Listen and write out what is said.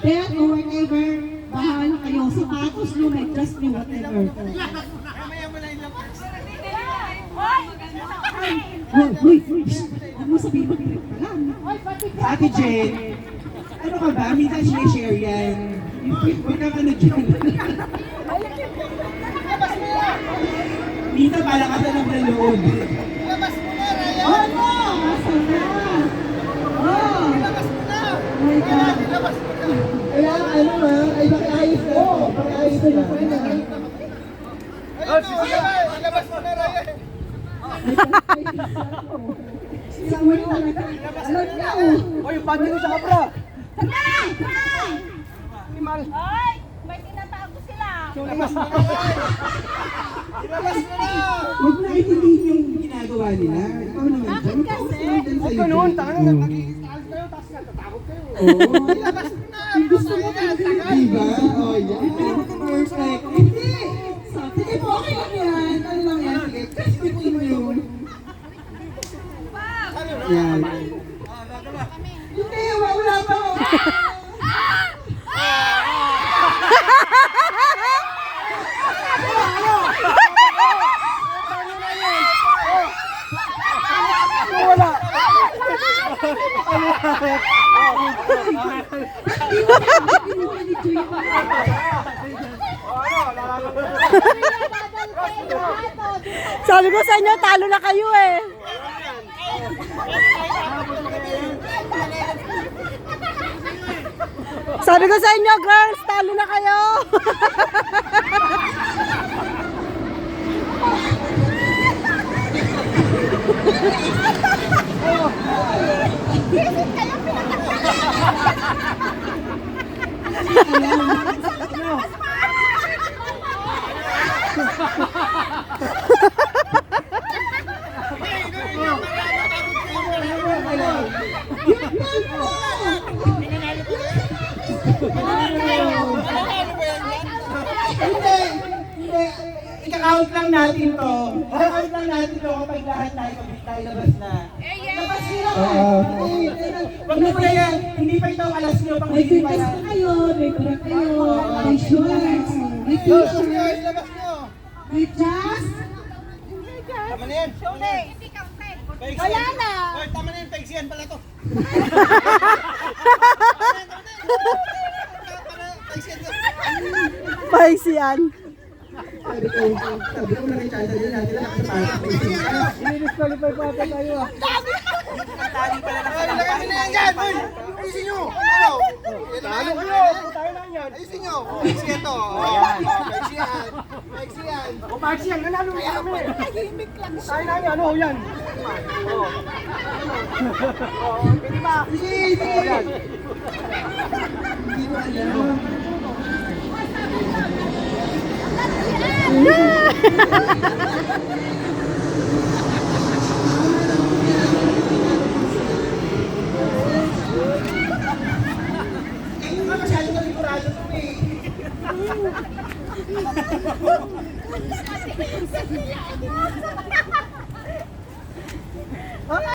bed or whatever, bahala kayo. Sapatos nyo, medyas nyo, whatever. Hoy, hoy, hoy, huwag mo sabihin mag-trip ka lang. Ate Jane, ano ka ba? Minsan sinishare yan. Huwag kang ano dyan. Minsan pala ka sa ng loob. Oh, Isang wala talaga. Alam niya, oh. Oy, yung pati mo sa kapra. Ay, may tinatago sila. Huwag na itindihin yung ginagawa nila. Ikaw naman naman dyan sa'yo. Ganun, tanga na nag-i-install kayo, tapos natatakot kayo. Oo. Yung gusto Yan. Hindi, wala pa. Ni Joy. Sabi ko sa inyo, talo na kayo eh. Sabi ko sa inyo, girls, talo na kayo. Hindi, hindi. Ika-count lang natin to. Ika-count lang natin to kapag lahat tayo tayo labas na. Labas nyo! Oo. Wag na yan. Hindi pa ito alas nyo pang hindi pa na kayo, may bra kayo, may shorts, may t-shirt, Labas nyo! may dress. Tama na yan. Wala na. Hoy, tama na yan. Paiksiyan pala to. Paisiyan. Sabi ko, sabi ko na rin chance din natin na nakasapasok. Ini-disqualify pa ata tayo ah. Tali pala na. Lagay na yan dyan! Ayusin nyo! Ano? Talo kayo! Tayo na yan! Ayusin nyo! Paiksiyan to! Ayan! Paiksiyan! Paiksiyan! O paiksiyan! Nanalo na kami! Tayo na yan! Ano yan? Pwede ba? Sige! Sige! Hindi ko alam. Ayun nga masyado na sigurado to eh.